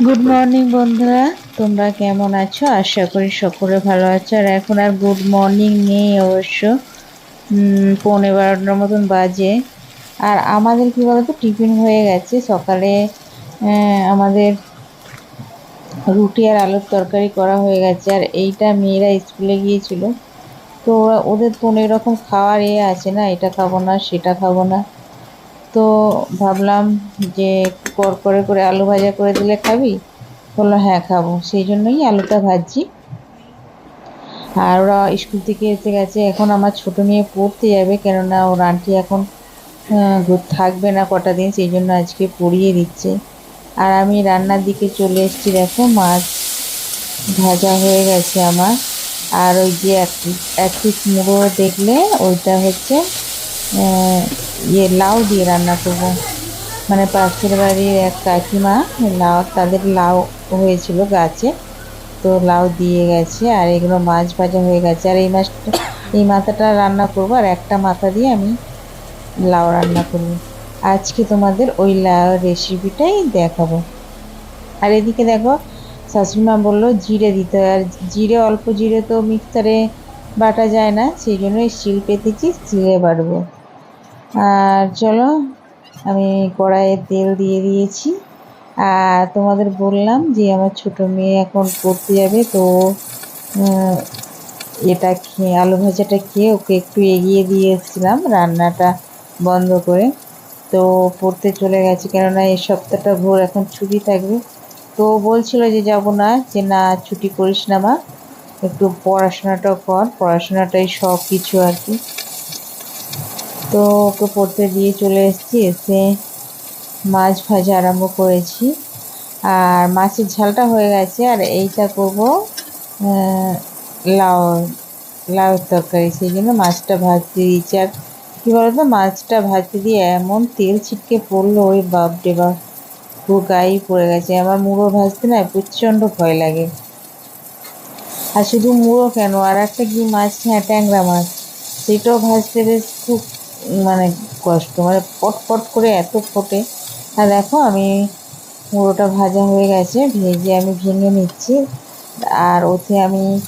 Good morning বন্ধুরা। তোমরা কেমন আছো? আশা করি সকলে ভালো আছো। আর এখন আর গুড মর্নিং নেই অবশ্য। পৌনে বারোটার মতন বাজে। আর আমাদের কী বলতো, টিফিন হয়ে গেছে। সকালে আমাদের রুটি আর আলুর তরকারি করা হয়ে গেছে। আর এইটা মেয়েরা স্কুলে গিয়েছিল। তো ওদের তো অনেক রকম খাওয়ার এ আছে না, এটা খাব না, সেটা খাব না। তো ভাবলাম যে কর করে করে আলু ভাজা করে দিলে খাবি? বলল হ্যাঁ খাব। সেই জন্যই আলুটা ভাজছি। আর ওরা স্কুল থেকে এসে গেছে। এখন আমার ছোটো মেয়ে পড়তে যাবে, কেননা ওর আন্টি এখন থাকবে না কটা দিন, সেই জন্য আজকে পড়িয়ে দিচ্ছে। আর আমি রান্নার দিকে চলে এসেছি, দেখো, মাছ ভাজা হয়ে গেছে আমার। আর ওই যে এক পিস মুড়ো দেখলে, ওইটা হচ্ছে ইয়ে লাউ দিয়ে রান্না করব মানে পাশের বাড়ির এক কাকিমা লাউ তাদের লাউ হয়েছিল গাছে তো লাউ দিয়ে গেছে আর এগুলো মাছ ভাজা হয়ে গেছে আর এই মাছটা এই মাথাটা রান্না করব আর একটা মাথা দিয়ে আমি লাউ রান্না করব আজকে তোমাদের ওই লাউ রেসিপিটাই দেখাবো। আর এদিকে দেখো, শাশুড়িমা বলল, জিরে দিতে হয়। আর জিরে, অল্প জিরে তো মিক্সারে বাটা যায় না, সেই জন্য শিল পেতেছি শিলে বাটবো। আর চলো, আমি কড়াইয়ে তেল দিয়ে দিয়েছি। আর তোমাদের বললাম যে আমার ছোটো মেয়ে এখন পড়তে যাবে, তো এটা খেয়ে আলু ভাজাটা খেয়ে ওকে একটু এগিয়ে দিয়ে এসেছিলাম রান্নাটা বন্ধ করে। তো পড়তে চলে গেছে, কেননা এই সপ্তাহটা ভোর এখন ছুটি থাকবে। তো বলছিল যে যাব না, যে না, ছুটি করিস না মা, একটু পড়াশোনাটাও কর, পড়াশোনাটাই সব কিছু আর কি। তো ওকে পড়তে দিয়ে চলে এসেছি, এসে মাছ ভাজা আরম্ভ করেছি। আর মাছের ঝালটা হয়ে গেছে, আর এইটা করব লাউ লাউ তরকারি। সেই জন্য মাছটা ভাজতে দিয়েছি। আর কী বলতো, মাছটা ভাজতে দিয়ে এমন তেল ছিটকে পড়ল ওই বাপ রে বাপ, পুরো গায়ে পড়ে গেছে। আমার মুড়ো ভাজতে না প্রচণ্ড ভয় লাগে। আর শুধু মুড়ো কেন, আর একটা কি মাছ হ্যাঁ ট্যাংরা মাছ, সেটাও ভাজতে বেশ খুব মানে কষ্ট মানে পট পট করে এত ফোটে। আর দেখো আমি মুড়োটা ভাজা হয়ে গেছে, ভেজে আমি ভেঙে নিচ্ছি। আর ওতে আমি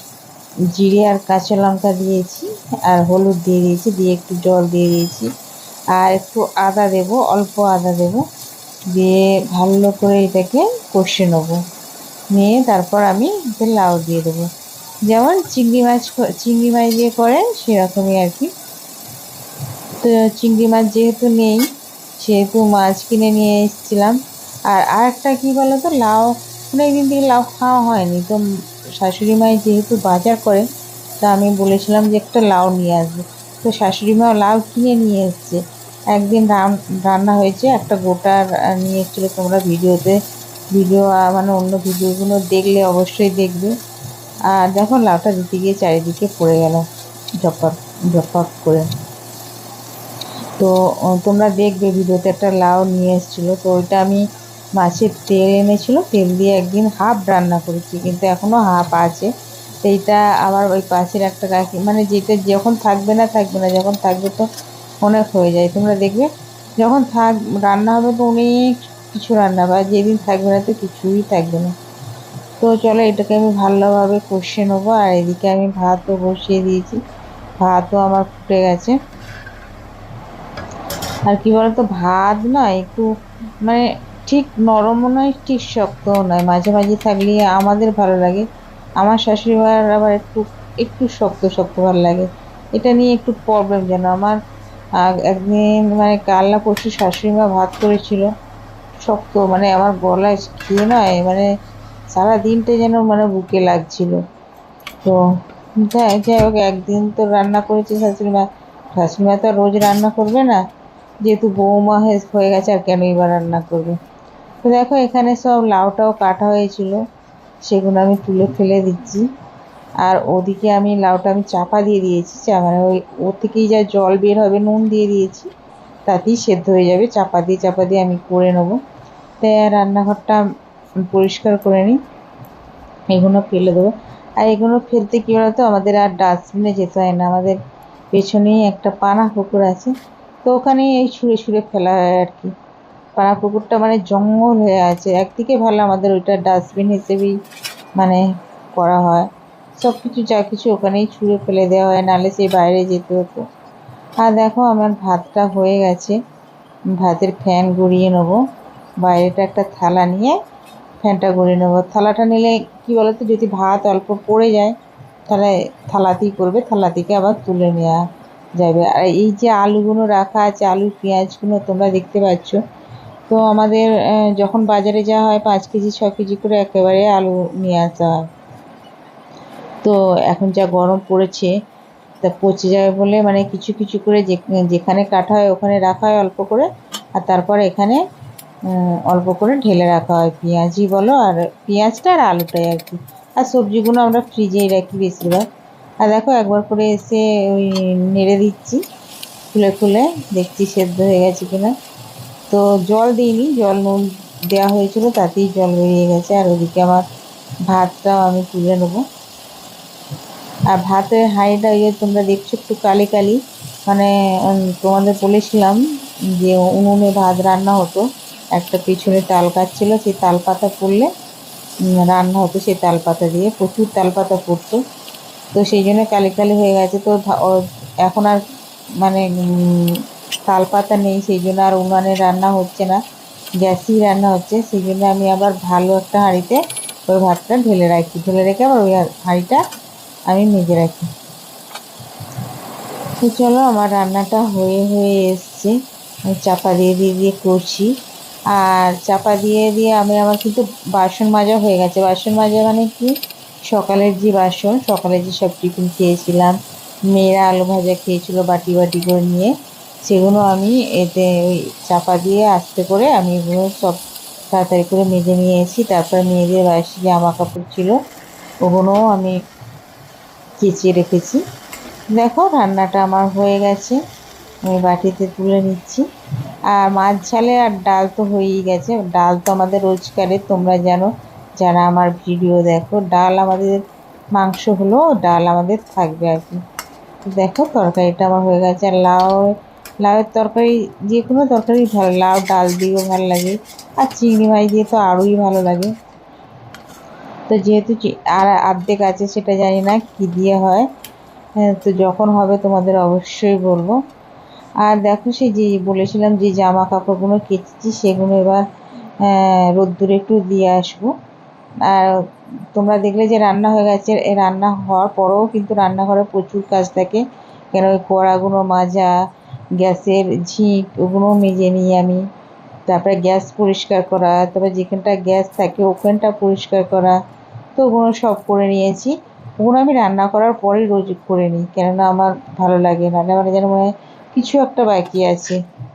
জিরে আর কাঁচা লঙ্কা দিয়েছি, আর হলুদ দিয়ে দিয়েছি, দিয়ে একটু জল দিয়ে দিয়েছি। আর একটু আদা দেব, অল্প আদা দেব। দিয়ে ভালো করে এটাকে কষে নেব। নিয়ে তারপর আমি লাউ দিয়ে দেবো। যেমন চিংড়ি মাছ চিংড়ি মাছ দিয়ে করেন, সেরকমই আর কি। তো চিংড়ি মাছ যেহেতু নেই, সেহেতু মাছ কিনে নিয়ে এসেছিলাম। আর আরেকটা কী বলো তো লাউ অনেক দিন থেকে লাউ খাওয়া হয়নি। তো শাশুড়ি মাই যেহেতু বাজার করে, তা আমি বলেছিলাম যে একটা লাউ নিয়ে আসবে। তো শাশুড়ি মাও লাউ কিনে নিয়ে এসছে। একদিন রান, রান্না হয়েছে, একটা গোটা নিয়ে এসেছিল। তোমরা ভিডিওতে, ভিডিও মানে অন্য ভিডিওগুলো দেখলে অবশ্যই দেখবে। আর দেখো, লাউটা দিতে গিয়ে চারিদিকে পড়ে গেল জপাক জপাক করে। তো তোমরা দেখবে ভিডিওতে একটা লাউ নিয়ে এসেছিল। তো ওইটা আমি মাছের তেল এনেছিল, তেল দিয়ে একদিন হাফ রান্না করেছি, কিন্তু এখনও হাফ আছে। তো এইটা আবার ওই পাশের একটা কাকি মানে যেটা যখন থাকবে না থাকবে না, যখন থাকবে তো অনেক হয়ে যায়। তোমরা দেখবে, যখন থাক, রান্না হবে তো অনেক কিছু রান্না আর যেদিন থাকবে না তো কিছুই থাকবে না। তো চলো, এটাকে আমি ভালোভাবে কষিয়ে নেব, আর এদিকে আমি ভাতও বসিয়ে দিয়েছি। ভাতও আমার ফুটে গেছে। আর কি বলতো, ভাত না একটু মানে ঠিক নরমও নয় ঠিক শক্তও নয়। মাঝে মাঝে থাকলে আমাদের ভালো লাগে। আমার শাশুড়ি মায়ের আবার একটু একটু শক্ত শক্ত ভালো লাগে। এটা নিয়ে একটু প্রবলেম যেন আমার একদিন মানে কাল্লা পরশু শাশুড়ি মা ভাত করেছিল। শক্ত মানে আমার গলায় খেয়ে নয় মানে সারা দিনটা যেন মানে বুকে লাগছিল। তো যাই যাই হোক, একদিন তো রান্না করেছে শাশুড়ি মা শাশুড়ি মা তো রোজ রান্না করবে না। যেহেতু বৌমা হয়ে- হয়ে গেছে, আর কেন এবার রান্না করবে? তো দেখো, এখানে সব লাউটাও কাটা হয়েছিল, সেগুলো আমি তুলে ফেলে দিচ্ছি। আর ওদিকে আমি লাউটা আমি চাপা দিয়ে দিয়েছি মানে ওই ও থেকেই যা জল বের হবে, নুন দিয়ে দিয়েছি, তাতেই সেদ্ধ হয়ে যাবে। চাপা দিয়ে চাপা দিয়ে আমি করে নেব। তাই রান্নাঘরটা পরিষ্কার করে নিই, এগুলো ফেলে দেবো। আর এগুলো ফেলতে কী বলতো, আমাদের আর ডাস্টবিনে যেতে হয় না, আমাদের পেছনেই একটা পানা পুকুর আছে তো ওখানেই এই ছুঁড়ে ছুঁড়ে ফেলা হয় আর কি। পাড়া পুকুরটা মানে জঙ্গল হয়ে আছে। একদিকে ভালো আমাদের ওইটা ডাস্টবিন হিসেবেই মানে করা হয়। সব কিছু যা কিছু ওখানেই ছুঁড়ে ফেলে দেওয়া হয়, নাহলে সেই বাইরে যেতে হতো। আর দেখো আমার ভাতটা হয়ে গেছে। ভাতের ফ্যান গড়িয়ে নেব। বাইরেটা একটা থালা নিয়ে ফ্যানটা গড়িয়ে নেব। থালাটা নিলে কি বলতো, যদি ভাত অল্প পড়ে যায়, তাহলে থালাতেই করবে। থালা থেকে আবার তুলে নেওয়া। যাবে। আর এই যে আলুগুলো রাখা আছে, আলু, পেঁয়াজগুলো তোমরা দেখতে পাচ্ছ। তো আমাদের যখন বাজারে যাওয়া হয়, পাঁচ কেজি, ছ কেজি করে একেবারে আলু নিয়ে আসা হয়। তো এখন যা গরম পড়েছে, তা পচে যাবে বলে মানে কিছু কিছু করে যেখানে কাটা হয়, ওখানে রাখা হয় অল্প করে। আর তারপর এখানে অল্প করে ঢেলে রাখা হয়। পেঁয়াজই বলো আর, পেঁয়াজটা আর আলুটাই আর কি। আর সবজিগুলো আমরা ফ্রিজেই রাখি বেশিরভাগ। আর দেখো একবার করে এসে ওই নেড়ে দিচ্ছি, খুলে খুলে দেখছি সেদ্ধ হয়ে গেছে কিনা। তো জল দিইনি, জল নুন দেওয়া হয়েছিল, তাতেই জল বেরিয়ে গেছে। আর ওদিকে আমার ভাতটাও আমি তুলে নেব। আর ভাতের হাঁড়িটা ওই তোমরা দেখছ একটু কালি কালি মানে তোমাদের বলেছিলাম যে উনুনে ভাত রান্না হতো। একটা পিছনে তাল গাছ ছিল, সেই তাল পাতা পড়লে রান্না হতো সেই তাল পাতা দিয়ে। প্রচুর তাল পাতা পড়তো। তো সেই জন্য কালি কালি হয়ে গেছে। তো এখন আর মানে তাল পাতা নেই, সেই জন্য আর উনানে রান্না হচ্ছে না। গ্যাসেই রান্না হচ্ছে। সেই জন্য আমি আবার ভালো একটা হাঁড়িতে ওই ভাতটা ঢেলে রাখি। ঢেলে রেখে আবার ওই হাঁড়িটা আমি মেজে রাখি। তো চলো, আমার রান্নাটা হয়ে হয়ে এসছে। আমি চাপা দিয়ে দিয়ে দিয়ে করছি। আর চাপা দিয়ে দিয়ে আমি আমার কিন্তু বাসন মাজা হয়ে গেছে। বাসন মাজা মানে কি? সকালের যে বাসন সকালে যে সব টিফিন খেয়েছিলাম, মেয়েরা আলু ভাজা খেয়েছিল বাটি বাটি করে নিয়ে, সেগুলো আমি এতে ওই চাপা দিয়ে আস্তে করে আমি এগুলো সব তাড়াতাড়ি করে মেজে নিয়ে এসেছি। তারপরে মেয়েদের বাসি জামা কাপড় ছিল, ওগুলোও আমি কেচে রেখেছি। দেখো, রান্নাটা আমার হয়ে গেছে। আমি বাটিতে তুলে নিচ্ছি। আর মাছ ঝালে আর ডাল তো হয়েই গেছে। ডাল তো আমাদের রোজকারের, তোমরা জানো। যারা আমার ভিডিও দেখো, ডাল আমাদের, মাংস হলো, ডাল আমাদের থাকবে আর কি। দেখো তরকারিটা আমার হয়ে গেছে, আর লাউ, লাউয়ের তরকারি, যে কোনো তরকারি ভালো, লাউ, ডাল দিয়েও ভালো লাগে, আর চিংড়ি মাছ দিয়ে তো আরোই ভালো লাগে। তো যেহেতু আর আর্ধেক আছে সেটা জানি না কী দিয়ে হয় হ্যাঁ তো যখন হবে তোমাদের অবশ্যই বলব। আর দেখো সেই যে বলেছিলাম যে জামা কাপড়গুলো কেচেছি, সেগুলো এবার রোদ্দুরে একটু দিয়ে আসব। আর তোমরা দেখলে যে রান্না হয়ে গেছে এই রান্না হওয়ার পরেও কিন্তু রান্নাঘরে প্রচুর কাজ থাকে। কেন ওই কড়াগুলো মাজা, গ্যাসের ঝিঁক, ওগুলো মেজে নিই আমি। তারপরে গ্যাস পরিষ্কার করা, তারপরে যেখানটা গ্যাস থাকে ওখানটা পরিষ্কার করা। তো ওগুলো সব করে নিয়েছি। ওগুলো আমি রান্না করার পরেই রোজ করে নিই, কেননা আমার ভালো লাগে নাহলে আমার যেন মনে হয় কিছু একটা বাকি আছে।